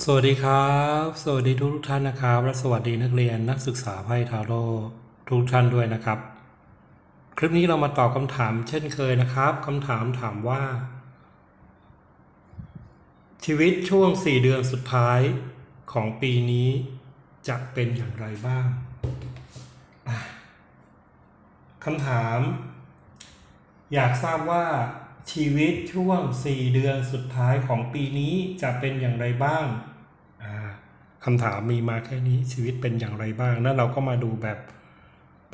สวัสดีครับ สวัสดีทุกทุกท่านนะครับ และสวัสดีนักเรียนนักศึกษาไพ่ทาโร่ทุกท่านด้วยนะครับ คลิปนี้เรามาตอบคำถามเช่นเคยนะครับคำถามถามว่า ชีวิตช่วง 4 เดือนสุดท้ายของปีนี้จะเป็นอย่างไรบ้างคำถาม อยากทราบว่า ชีวิตช่วง 4 เดือนสุดท้ายของปีนี้จะเป็นอย่างไรบ้างคำถามมีมาแค่นี้ชีวิตเป็นอย่างไรบ้าง แล้วเราก็มาดูแบบ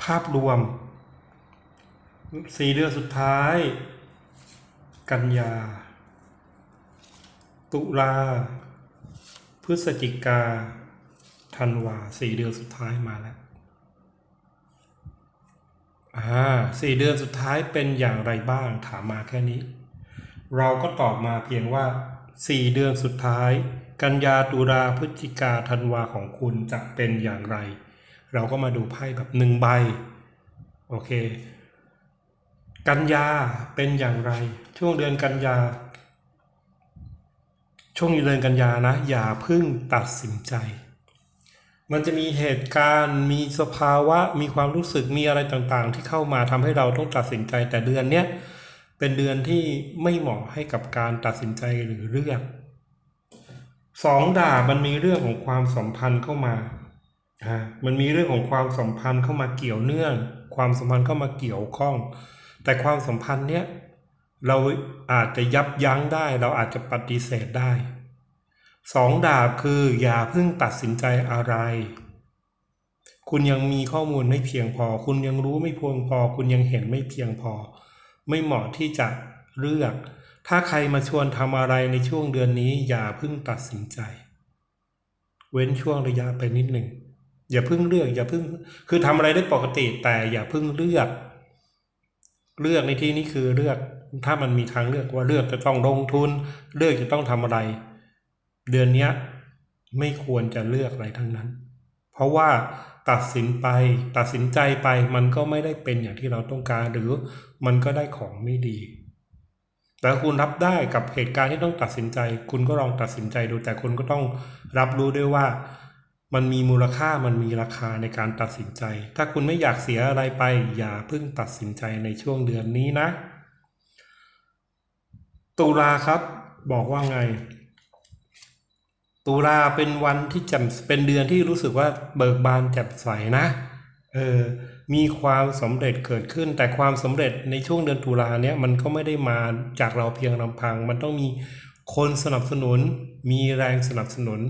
ภาพรวม 4 เดือนสุดท้าย กันยา ตุลา พฤศจิกาธันวาสี่เดือนสุดท้ายมาแล้ว อ่าสี่เดือนสุดท้ายเป็นอย่างไรบ้างถามมาแค่นี้ เราก็ตอบมาเพียงว่าสี่เดือนสุดท้าย กันยาตุลาพฤศจิกาธันวาของคุณจะเป็นอย่างไร เราก็มาดูไพ่แบบหนึ่งใบ โอเค กันยาเป็นอย่างไร ช่วงเดือนกันยา ช่วงเดือนกันยานะ อย่าพิ่งตัดสินใจ มันจะมีเหตุการณ์ มีสภาวะ มีความรู้สึก มีอะไรต่างๆ ที่เข้ามาทำให้เราต้องตัดสินใจ แต่เดือนเนี้ยเป็นเดือนที่ไม่เหมาะให้กับการตัดสินใจหรือเลือกสองดาบมันมีเรื่องของความสัมพันธ์เข้ามาอ่ามันมีเรื่องของความสัมพันธ์เข้ามาเกี่ยวเนื่อง ความสัมพันธ์เข้ามาเกี่ยวข้อง แต่ความสัมพันธ์เนี้ยเราอาจจะยับยั้งได้ เราอาจจะปฏิเสธได้ สองดาบคืออย่าเพิ่งตัดสินใจอะไร คุณยังมีข้อมูลไม่เพียงพอ คุณยังรู้ไม่เพียงพอ คุณยังเห็นไม่เพียงพอ ไม่เหมาะที่จะเลือก ถ้าใครมาชวนทำอะไรในช่วงเดือนนี้ อย่าเพิ่งตัดสินใจ เว้นช่วงระยะไปนิดหนึ่งอย่าเพิ่งเลือกอย่าเพิ่งคือทำอะไรได้ปกติแต่อย่าเพิ่งเลือก เลือกในที่นี้คือเลือกถ้ามันมีทางเลือกว่าเลือกจะต้องลงทุน เลือกจะต้องทำอะไร เดือนเนี้ยไม่ควรจะเลือกอะไรทั้งนั้น เพราะว่าตัดสินไปตัดสินใจไปมันก็ไม่ได้เป็นอย่างที่เราต้องการหรือมันก็ได้ของไม่ดี แต่คุณรับได้กับเหตุการณ์ที่ต้องตัดสินใจ คุณก็ลองตัดสินใจดูแต่คุณก็ต้องรับรู้ด้วยว่า มันมีมูลค่ามันมีราคาในการตัดสินใจ ถ้าคุณไม่อยากเสียอะไรไป อย่าเพิ่งตัดสินใจในช่วงเดือนนี้นะ ตุลาครับ บอกว่าไง ตุลาเป็นวันที่แจ่มเป็นเดือนที่รู้สึกว่าเบิกบานแจ่มใสนะเออมีความสำเร็จเกิดขึ้น แต่ความสำเร็จในช่วงเดือนตุลาเนี้ยมันก็ไม่ได้มาจากเราเพียงลำพัง มันต้องมีคนสนับสนุน มีแรงสนับสนุน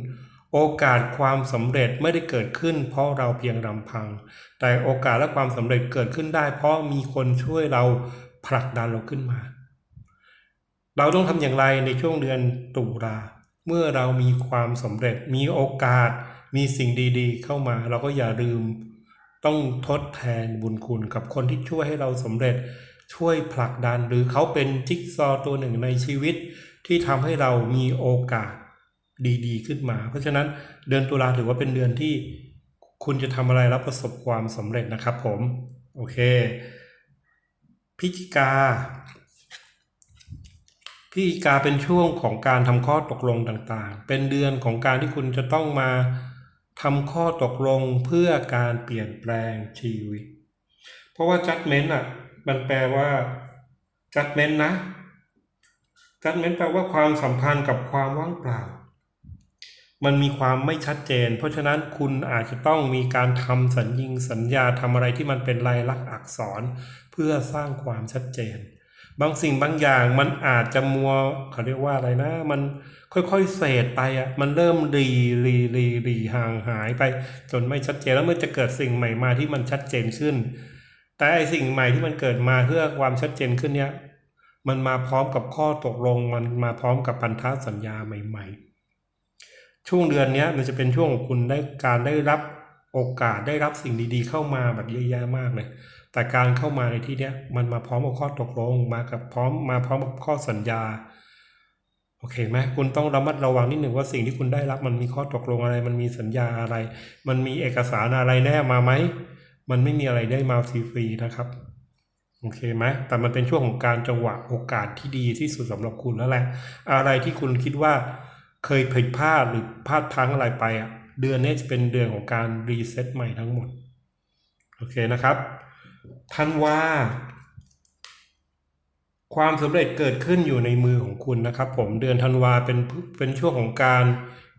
โอกาสความสำเร็จไม่ได้เกิดขึ้น เพราะเราเพียงลำพัง แต่โอกาสและความสำเร็จเกิดขึ้นได้ เพราะมีคนช่วยเราผลักดันเราขึ้นมา เราต้องทำอย่างไรในช่วงเดือนตุลา เมื่อเรามีความสำเร็จมีโอกาส มีสิ่งดี ๆ เข้ามา เราก็อย่าลืม ต้องทดแทนบุญคุณกับคนที่ช่วยให้เราสำเร็จช่วยผลักดันหรือเขาเป็นจิ๊กซอตัวหนึ่งในชีวิต ที่ทำให้เรามีโอกาสดีๆ ขึ้นมา เพราะฉะนั้นเดือนตุลาถือว่าเป็นเดือนที่คุณจะทำอะไรแล้วประสบความสำเร็จนะครับผม โอเค พิจิกา พิจิกาเป็นช่วงของการทำข้อตกลงต่างๆ เป็นเดือนของการที่คุณจะต้องมาทำข้อตกลงเพื่อการเปลี่ยนแปลงชีวิต เพราะว่า judgment อะมันแปลว่า judgment นะ judgment แปลว่าความสัมพันธ์กับความว่างเปล่า มันมีความไม่ชัดเจน เพราะฉะนั้นคุณอาจจะต้องมีการทำสัญญิงสัญญาทำอะไรที่มันเป็นลายลักษณ์อักษร เพื่อสร้างความชัดเจน บางสิ่งบางอย่างมันอาจจะมัวเขาเรียกว่าอะไรนะ มันค่อยๆเศษไปอะมันเริ่มรีรีรีรีห่างหายไป จนไม่ชัดเจนแล้วเมื่อจะเกิดสิ่งใหม่มาที่มันชัดเจนขึ้น แต่ไอสิ่งใหม่ที่มันเกิดมาเพื่อความชัดเจนขึ้นเนี้ยมันมาพร้อมกับข้อตกลงมันมาพร้อมกับพันธสัญญาใหม่ ๆ ช่วงเดือนเนี้ยมันจะเป็นช่วงของคุณได้การได้รับโอกาสได้รับสิ่งดีๆ เข้ามาแบบเยอะแยะมากเลย แต่การเข้ามาในที่เนี้ยมันมาพร้อมกับข้อตกลงมากับพร้อมมาพร้อมกับข้อสัญญาโอเคไหมคุณต้องระมัดระวังนิดหนึ่งว่าสิ่งที่คุณได้รับมันมีข้อตกลงอะไร มันมีสัญญาอะไร มันมีเอกสารอะไรแน่มาไหมมันไม่มีอะไรได้มาฟรีๆนะครับโอเคไหมแต่มันเป็นช่วงของการจังหวะโอกาสที่ดีที่สุดสำหรับคุณแล้วแหละ อะไรที่คุณคิดว่าเคยผิดพลาดหรือพลาดพลั้งอะไรไปอะเดือนนี้จะเป็นเดือนของการรีเซ็ตใหม่ทั้งหมดโอเคนะครับ ธันวาความสำเร็จเกิดขึ้นอยู่ในมือของคุณนะครับ ผมเดือนธันวาเป็นเป็นช่วงของการ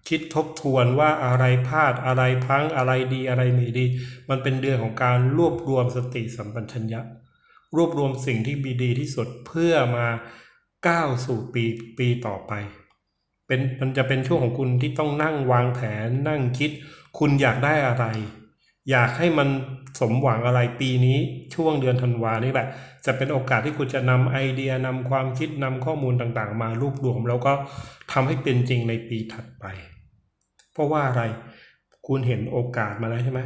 คิดทบทวนว่าอะไรพลาดอะไรพังอะไรดีอะไรไม่ดี มันเป็นเดือนของการรวบรวมสติสัมปชัญญะ รวบรวมสิ่งที่มีดีที่สุดเพื่อมาก้าวสู่ปีปีต่อไป เป็นมันจะเป็นช่วงของคุณที่ต้องนั่งวางแผนนั่งคิด คุณอยากได้อะไร อยากให้มันสมหวังอะไรปีนี้ช่วงเดือนธันวานี่แหละ จะเป็นโอกาสที่คุณจะนำไอเดียนำความคิดนำข้อมูลต่างๆ มารวบรวม แล้วก็ทำให้เป็นจริงในปีถัดไป เพราะว่าอะไรคุณเห็นโอกาสมาแล้วใช่ไหม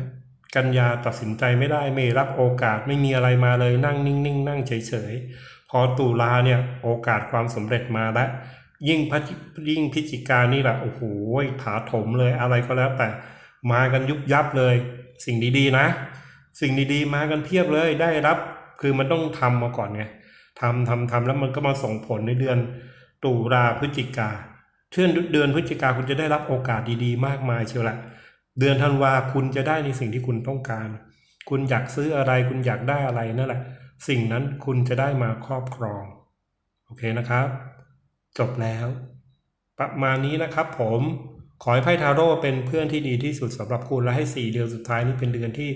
กันยาตัดสินใจไม่ได้ไม่รับโอกาสไม่มีอะไรมาเลยนั่งนิ่งๆนั่งเฉยๆพอตุลาเนี่ยโอกาสความสำเร็จมาแล้วยิ่งพยิ่งพิจิกานี่แหละโอ้โหถาถมเลยอะไรก็แล้วแต่มากันยุบยับเลย สิ่งดีๆนะ สิ่งดีๆมากันเพียบเลยได้รับ คือมันต้องทำมาก่อนไงทำทำทำแล้วมันก็มาส่งผลในเดือนตุลาพฤศจิกาเชื่อเดือนพฤศจิกาคุณจะได้รับโอกาสดีๆ มากมายเชียวแหละเดือนธันวาคุณจะได้ในสิ่งที่คุณต้องการ คุณอยากซื้ออะไรคุณอยากได้อะไรนั่นแหละ สิ่งนั้นคุณจะได้มาครอบครอง โอเคนะครับ จบแล้ว ประมาณนี้นะครับผม ขอให้ไพ่ทาโร่เป็นเพื่อนที่ดีที่สุดสำหรับคุณและให้สี่เดือนสุดท้ายนี้เป็นเดือนที่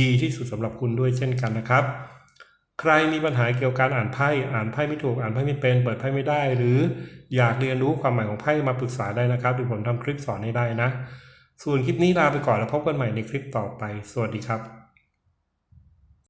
ดีที่สุดสำหรับคุณด้วยเช่นกันนะครับ ใครมีปัญหาเกี่ยวกับการอ่านไพ่อ่านไพ่ไม่ถูกอ่านไพ่ไม่เป็น เปิดไพ่ไม่ได้ หรืออยากเรียนรู้ความหมายของไพ่มาปรึกษาได้นะครับเดี๋ยวผมทำคลิปสอนให้ได้นะ ส่วนคลิปนี้ลาไปก่อนแล้วพบกันใหม่ในคลิปต่อไป สวัสดีครับ